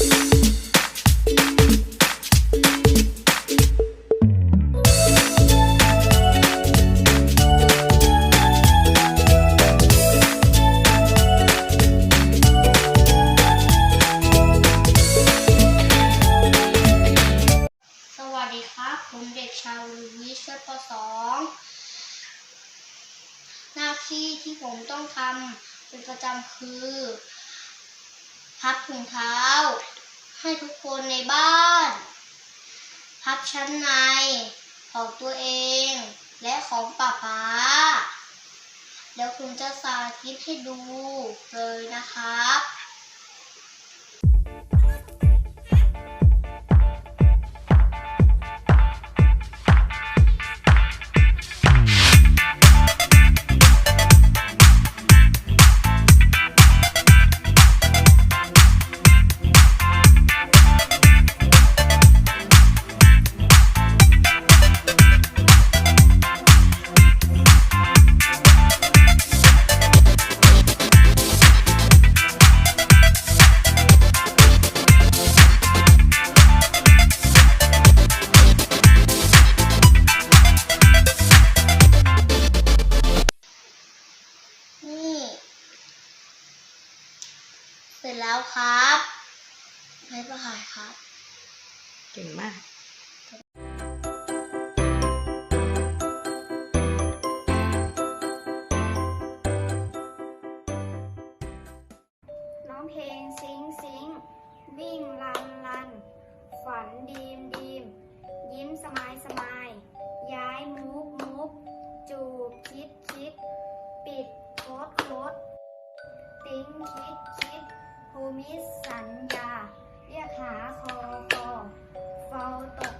ส บ้าน พับชั้นในของตัวเองและของป้าป้า แล้วคุณจะสาธิตให้ดูเลยนะครับ คิดคิดภูมิสัญญา เรียกหาคอคอเฝ้าตกตกโก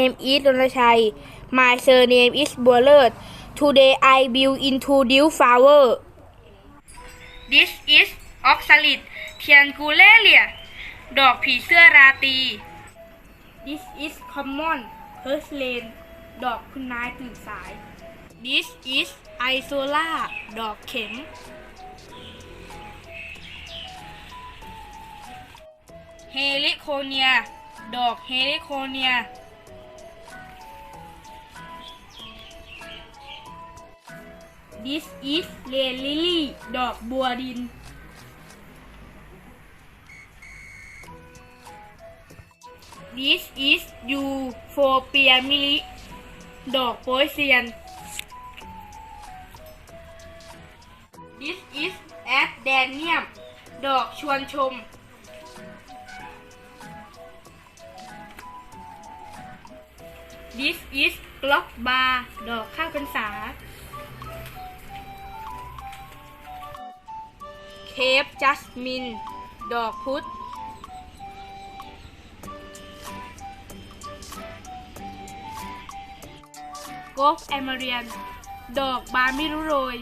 Hi, my name is Donachai. My surname is Bullard. Today I will introduce flower. This is Oxalis triangularia ดอกผีเสื้อราตรี This is common purslane ดอกคุณนายตื่นสาย This is Isola ดอกเข็มเฮลิโคเนียดอกเฮลิโคเนีย This is เลนลิลี่ดอกบัวดิน This is ยูโฟเปียมิลิดอกโปยเซียน This is แอดแดเนียมดอกชวนชม This is กล็อกบาร์ดอกข้าวพรรษา เคปจัสมิน ดอกพุธโกฟแอมเรียน ดอกบานไม่รู้โรย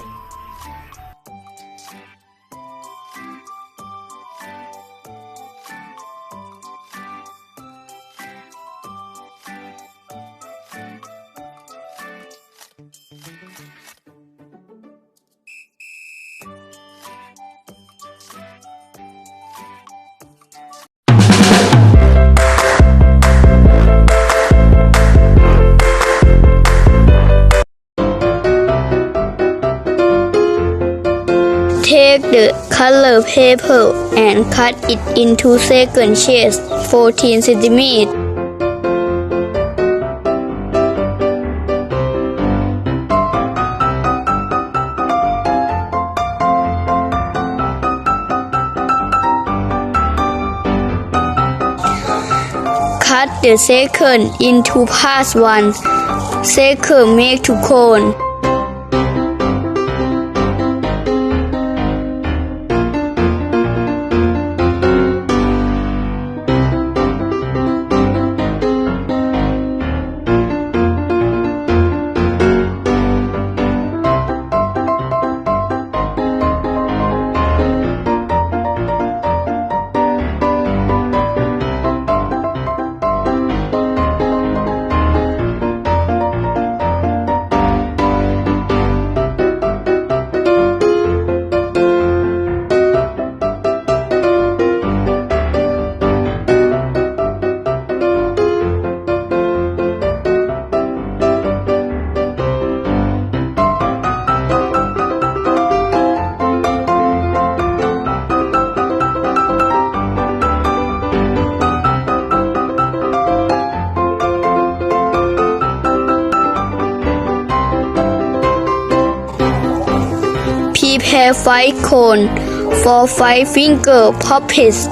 color paper and cut it into second shapes 14 centimeters. Cut the second into parts one. Second make to cone. Five cone for five finger puppets.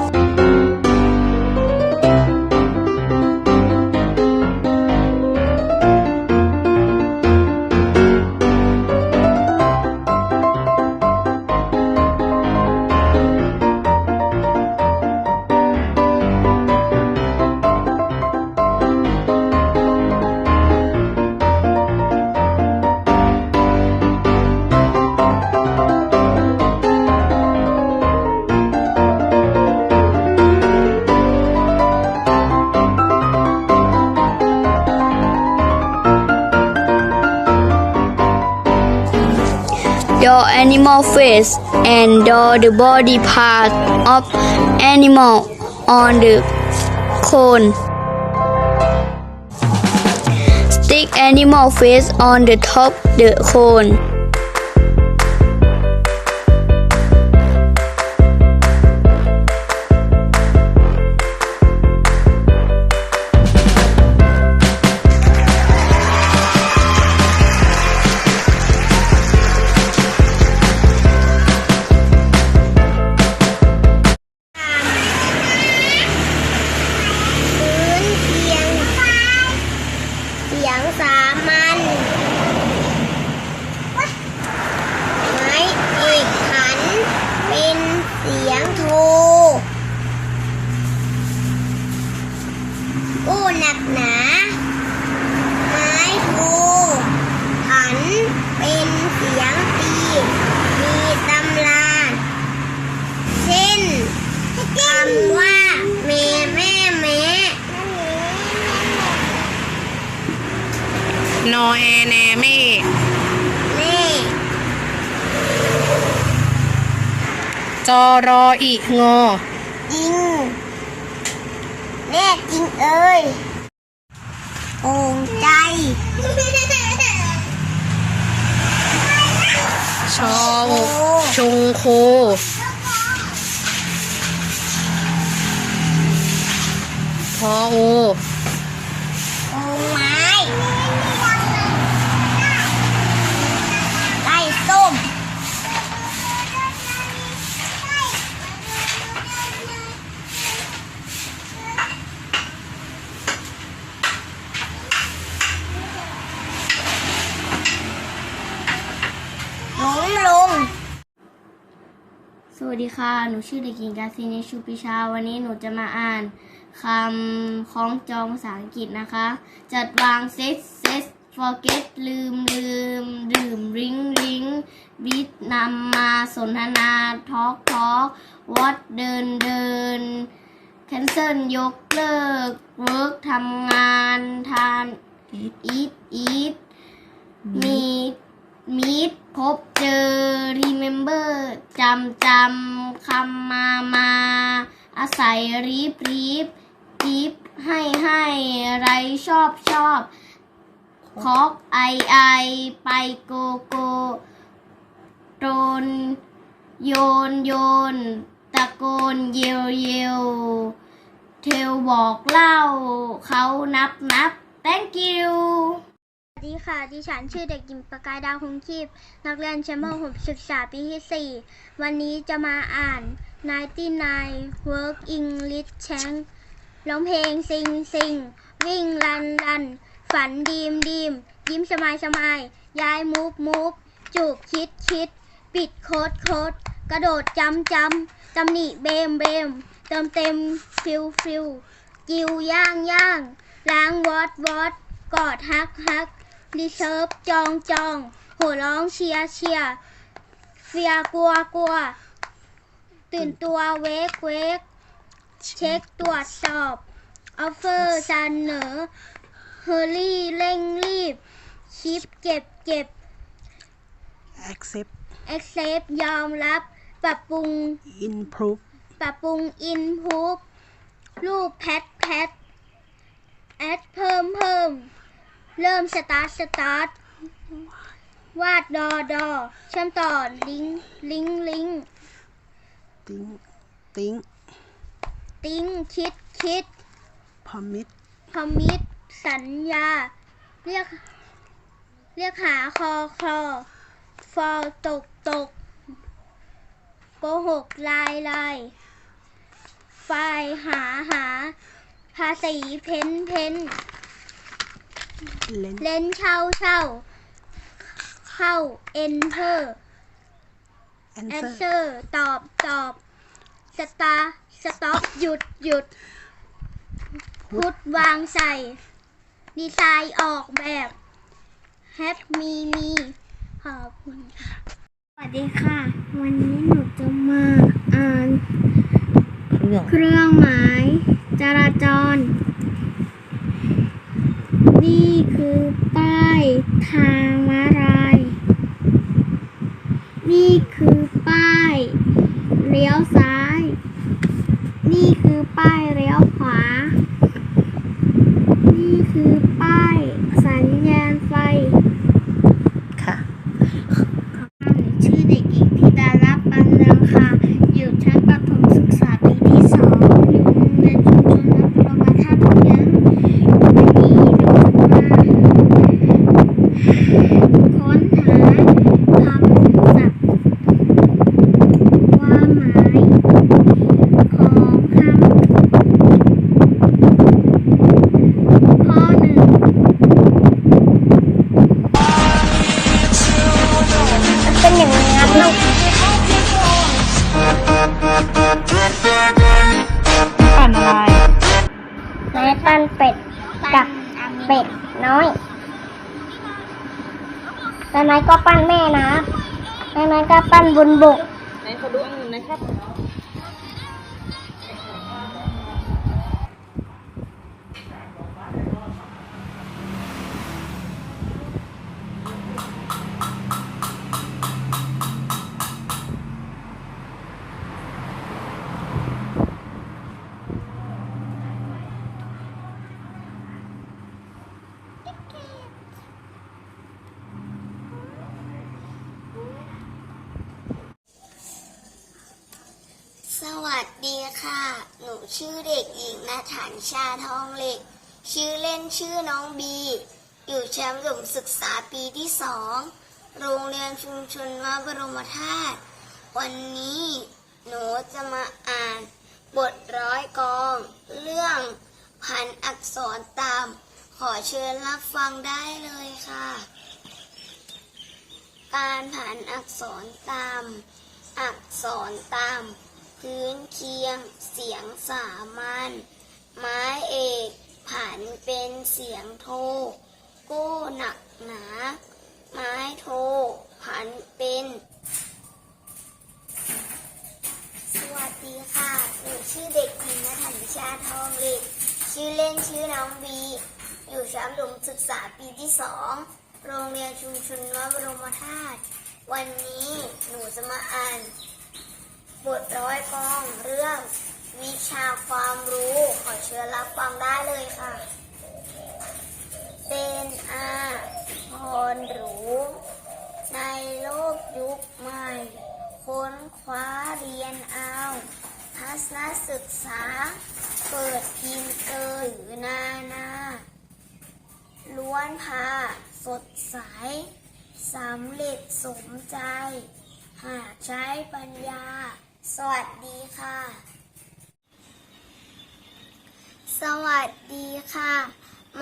Your animal face and draw the body part of animal on the cone. Stick animal face on the top the cone. รออีงอจริงแน่จริงเอ้ยโอ่งใจชอชงโค พอโอ โอ่งไม้ไล่ส้ม หลงลง สวัสดี ค่ะ หนูชื่อเด็กหญิงกาซินีชูปิชา วันนี้หนูจะมาอ่านคำคล้องจองภาษาอังกฤษนะคะ จัดวางเซ็ตเซ็ต forget ลืมลืมดื่มริ้งริ้งบิดนำมาสนทนาทอ k กทอ k กวอ t เดินเดิน cancel ยกเลิก work ทำงาน ทาน eat eat มีมีดพบเจอ remember จำจำคำมามา อาศัยรีบรีบกิฟให้ให้ไรชอบชอบคอกไอไอ ไปโกโกโดนโยนโยน ตะโกนเยวเยวเทลบอกเล่า เขานับนับ thank you สวัสดีค่ะ ดิฉันชื่อเด็กหญิงประกายดาวคงคีบ นักเรียนชั้นม .6 ศึกษาปีที่ 4 วันนี้จะมาอ่าน 99 Work English Change ร้องเพลงซิงซิง วิ่งรันรัน ฝันดีมดีม ยิ้มสมายสมาย ย้ายมูฟมูฟจูบคิดคิด ปิดโคดโคดกระโดดจำจำตำหนิเบมเบม เติมเต็มฟิลฟิลกิวย่างย่าง ล้างวอดวอดกอดฮักฮัก รีเซิร์ฟจองจองโห่ร้องเชียร์เชียร์เฟียกลัวกลัว ตื่นตัวเวกเวกเช็คตรวจสอบออฟเฟอร์เสนอเฮอรี่เร่งรีบชิปเก็บเก็บ accept accept ยอมรับ ปรับปรุง improve ปรับปรุง improve รูปแพทแพทแอดเพิ่มเพิ่ม เริ่มสตาร์ทสตาร์ทวาดดอดอเชื่อมต่อลิงก์ลิงก์ลิงก์ think think ติ้งคิดคิด permit คอมมิตสัญญา เรียก เรียกหาคอคลอฟอตกตกโกหกลายลายไฟล์หาหา ภาษีเพ้นเพ้น เลนเล่นเช่าเช่าเข้า enter แอนเซอร์ answer ตอบตอบสตาร์สต็อปหยุดหยุดพุทวางใส่ ดีไซน์ออกแบบแฮปมีมีขอบคุณค่ะ สวัสดีค่ะ วันนี้หนูจะมาอ่าน เครื่องหมาย จราจร นี่คือป้ายทางม้าลาย นี่คือป้ายเลี้ยวซ้าย นี่คือป้ายเลี้ยวขวา นี่คือป้าย ชื่อเด็กหญิงนาฐานชาทองเหล็ก ชื่อเล่นชื่อน้องบี อยู่ชั้นประถมศึกษาปีที่สอง โรงเรียนชุมชนวัดบรมธาตุ วันนี้หนูจะมาอ่าน บทร้อยกอง เรื่องพันอักษรตาม ขอเชิญรับฟังได้เลยค่ะ การผันอักษรตาม อักษรตาม พื้นเคียง เสียงสามัญไม้เอกผันเป็นเสียงโทโก้หนักหนา ไม้โทผันเป็น สวัสดีค่ะ หนูชื่อเด็กหญิงนถัญชาทองเหล็กชื่อเล่นชื่อน้องบี อยู่ชั้นประถมศึกษาปีที่สอง โรงเรียนชุมชนวัดบรมธาตุ วันนี้หนูจะมาอ่าน บทร้อยกองเรื่อง วิชาความรู้ ขอเชิญรับฟังได้เลยค่ะ เป็นอาพรรู้ ในโลกยุคใหม่ ค้นคว้าเรียนเอาทัศนศึกษา เปิดพิมพ์เอ่ยหรือนานาล้วนพา สดใสสำเร็จสมใจ หากใช้ปัญญา สวัสดีค่ะ สวัสดีค่ะ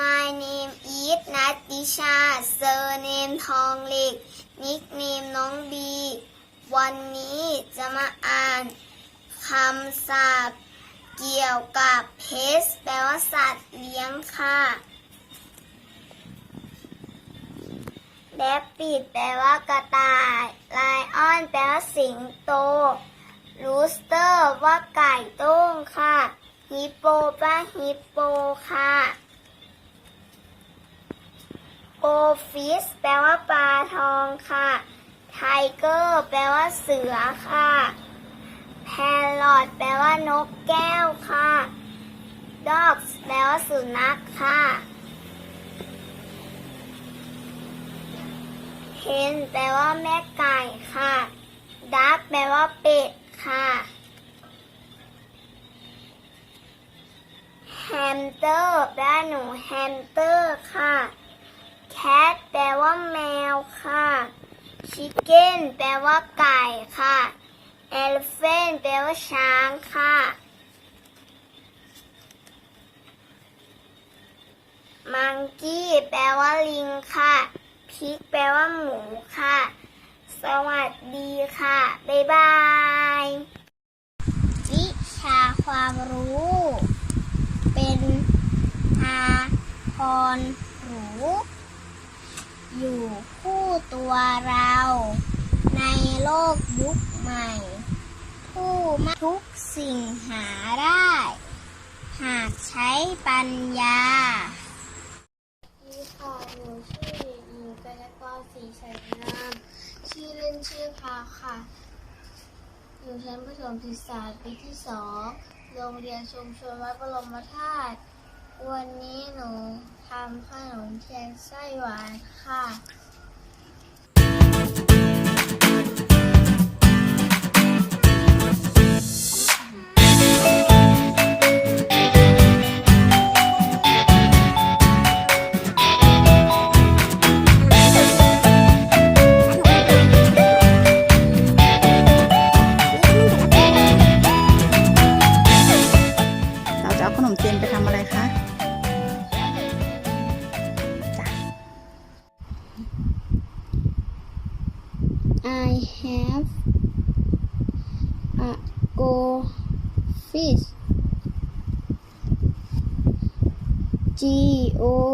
My name is นัตติชา surname ทองเหล็ก nickname น้องบี วันนี้จะมาอ่านคำศัพท์เกี่ยวกับเพสแปลว่าสัตว์เลี้ยงค่ะแรปปิดแปลว่ากระต่าย ไลออน แปลว่าสิงโต รูสเตอร์ว่าไก่ต้งค่ะฮิปโปแปลว่าฮิปโปค่ะโกฟิสแปลว่าปลาทองค่ะไทเกอร์แปลว่าเสือค่ะแพรลอดแปลว่านกแก้วค่ะด็อกสแปลว่าสุนัขค่ะเฮนแปลว่าแม่ไก่ค่ะดักแปลว่าเป็ด ค่ะ แฮมสเตอร์แปลว่าหนูแฮมสเตอร์ค่ะ แคทแปลว่าแมวค่ะชิคเก้นแปลว่าไก่ค่ะเอลเฟนแปลว่าช้างค่ะมังกี้แปลว่าลิงค่ะ พิกแปลว่าหมูค่ะ สวัสดีค่ะ บ๊ายบาย วิชาความรู้ เป็นอาพรหรูอยู่คู่ตัวเรา ในโลกยุคใหม่ ผู้ไม่ทุกสิ่งหาได้ หากใช้ปัญญา นี่ค่ะ หนูชื่อเด็กหญิงกัญญากรศรีใสงาม ชื่อพาค่ะ อยู่ชั้นประถมศึกษาปีที่สอง โรงเรียนชุมชนวัดบรมธาตุ วันนี้หนูทำขนมเทียนไส้หวานค่ะเราจะ I have a goldfish. G O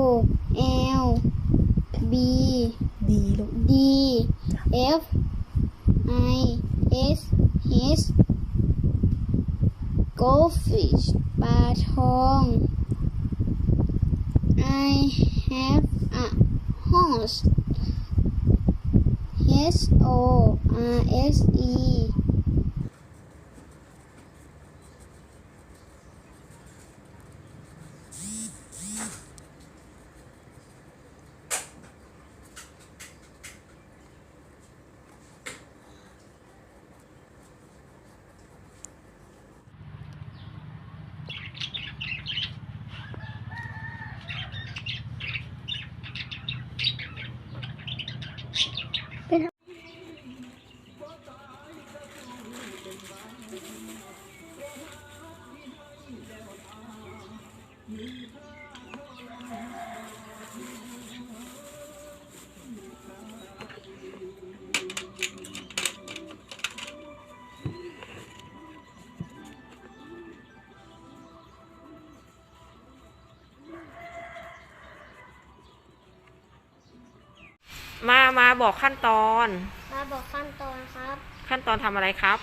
บอกขั้นตอน มาบอกขั้นตอนครับ ขั้นตอนทำอะไรครับ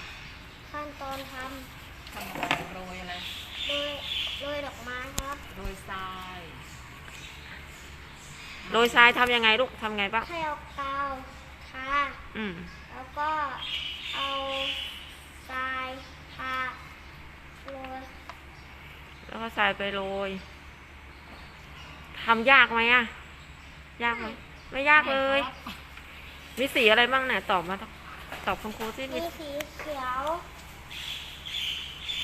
ขั้นตอนททำโรยอะไรำโดยโดยดอกไม้ครับ โรยทรายโรยทรายทำยังไงลูกทำไงบ้างให้เอากาวทาอืม แล้วก็เอาทรายทาโรยแล้วก็ทรายไปโรยทำยากไหมอะยากไหมไม่ยากเลย มีสีอะไรบ้างเนี่ยตอบมา ตอบคุณครูสิมีมีสีเขียว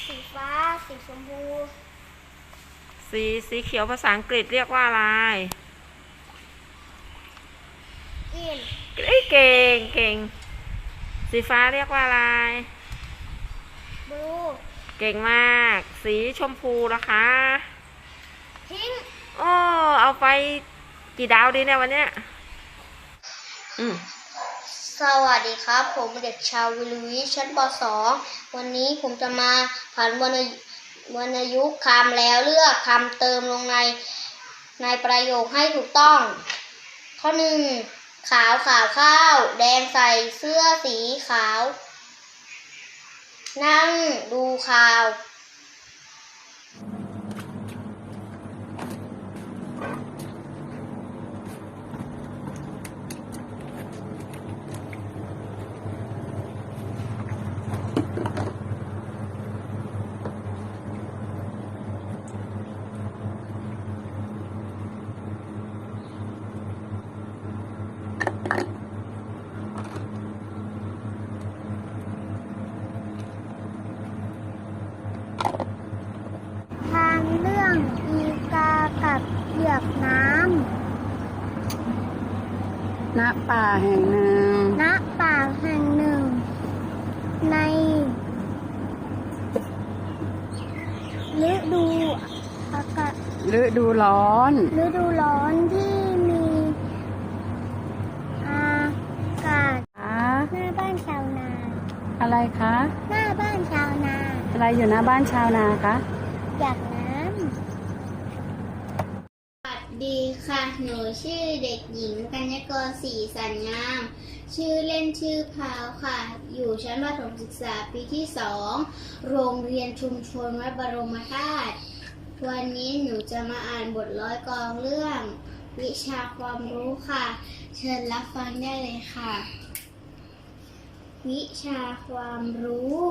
สีฟ้า สีชมพู สีสีเขียวภาษาอังกฤษเรียกว่าอะไรกินเอ้ยเก่งเก่ง สีฟ้าเรียกว่าอะไร บลู เก่งมาก สีชมพูนะคะ พิงค์โอ้ เอาไปกี่ดาวดีเนี่ยวันเนี้ย อืม สวัสดีครับ ผมเด็กชาววิลวิชั้นป .2 วันนี้ผมจะมาผันวรรณวรรณยุกต์คำแล้วเลือกคำเติมลงในในประโยคให้ถูกต้อง ข้อหนึ่งขาวขาวข้าว แดงใส่เสื้อสีขาว นั่งดูข่าว ทางเรื่องอีกากับเหยือกน้ ณป่าแห่งหนึ่งำณป่าแห่งหนึ่ง ใน ฤดูร้อน ฤดูร้อนที่มีอากาศคะหน้าบ้านชาวนา อะไรคะ หน้าบ้านชาวนา อะไรอยู่หน้าบ้านชาวนาคะอยากน้ำสวัสดีค่ะ หนูชื่อเด็กหญิงกัญญากรศรีสัญงาม ชื่อเล่นชื่อพาวค่ะ อยู่ชั้นประถมศึกษาปีที่สอง โรงเรียนชุมชนวัดบรมธาตุ วันนี้หนูจะมาอ่านบทร้อยกรองเรื่อง วิชาความรู้ค่ะ เชิญรับฟังได้เลยค่ะ วิชาความรู้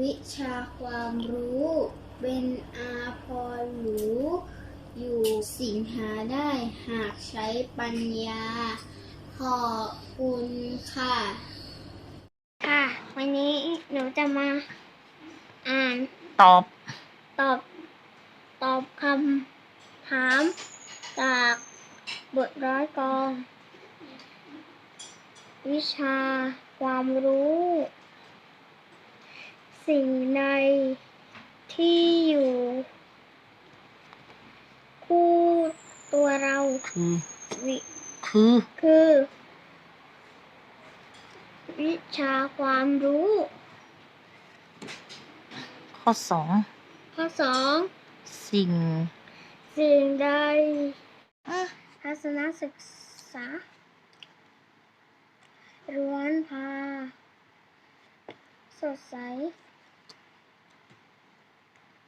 วิชาความรู้ เป็นอาพรหรูอยู่สิ่งหาได้หากใช้ปัญญา ขอบคุณค่ะ ค่ะ วันนี้หนูจะมาอ่านตอบ ตอบ ตอบคำถามจากบทร้อยกรอง วิชาความรู้ สิ่งใดที่อยู่ คู่ตัวเราคือวิ คือ คือ วิชาความรู้ ข้อสองข้อสองสิ่ง สิ่งใดทัศนศึกษาร้วนพา สดใส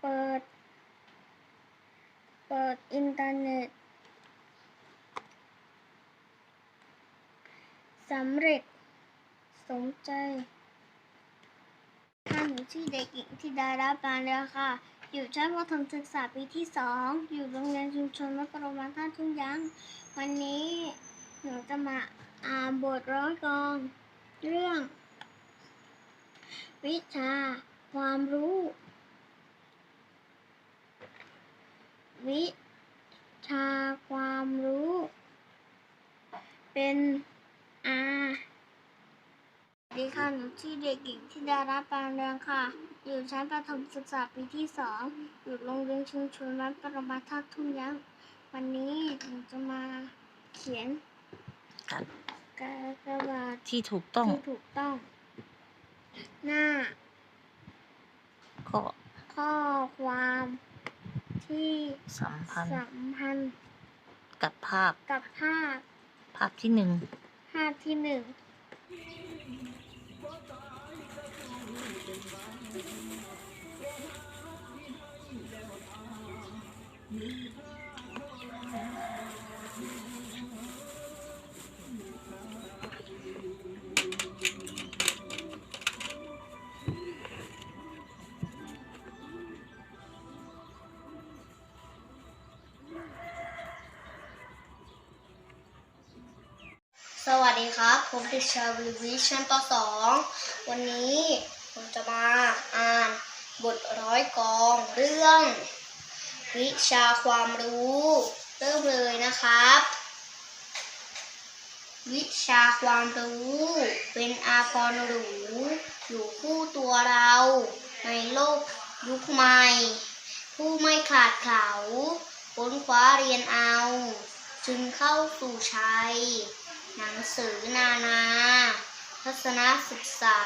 เปิด เปิดอินเทอร์เน็ต สำเร็จ สมใจค่ะหนูชื่อเด็กหญิงธิดาราปานเรือค่ะ อยู่ชั้นประถมศึกษาปีที่สอง อยู่โรงเรียนชุมชนวัดปรมาท่าทุ่งยางวันนี้หนูจะมาอ่านบทร้อยกรอง เรื่อง วิชา ความรู้ วิชาความรู้ เป็น อาสวัสดีค่ะ หนูชื่อเด็กหญิงธิดารัตน์ปานเรืองค่ะ อยู่ชั้นประถมศึกษาปีที่สอง อยู่โรงเรียนชุมชนวัดปรมาทัศทุ่งยั้งวันนี้หนูจะมาเขียนกันกากบาทที่ถูกต้อง ที่ถูกต้อง หน้าก็ข้อความที่สัมพันธ์สัมพันธ์กับภาพกับภาพ ภาพที่หนึ่งภาพที่หนึ่งสวั ดีครับ ผมเด็กชายวิวิชั้นป .2 วันนี้ผมจะมาอ่านบทร้อยกองเรื่อง วิชาความรู้ เริ่มเลยนะครับ วิชาความรู้ เป็นอาภรณ์หรูอยู่คู่ตัวเรา ในโลกยุคใหม่ ผู้ไม่ขาดเขาค้นคว้าเรียนเอา จึงเข้าสู่ชัย หนังสือนานา ทัศนศึกษา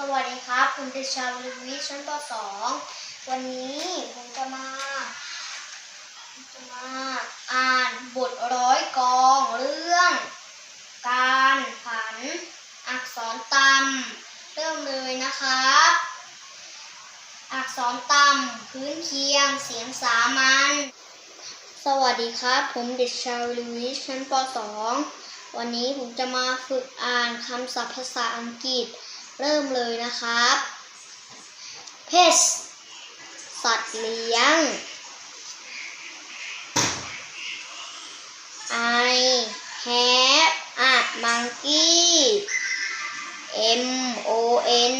สวัสดีครับ ผมเด็ชาวลิวิชั้นป .2 วันนี้ผมจะมาจะมาอ่านบทร้อยกองเรื่อง การผันอักษรต่ำเริ่มเลยนะครับ อักษรต่ำพื้นเคียงเสียงสามัญสวัสดีครับ ผมเด็ชาวลิวิชั้นป .2 วันนี้ผมจะมาฝึกอ่านคำศัพท์ภาษาอังกฤษ เริ่มเลยนะครับ เพชสัตว์เลี้ยง I have a monkey M O N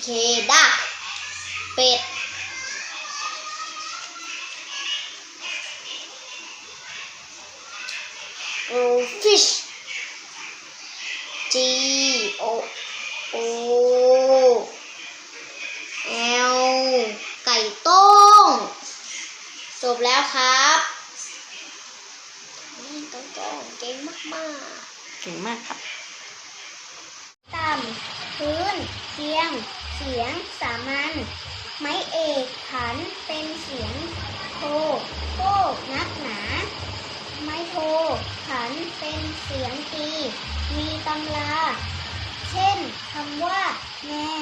Okay. Yeah.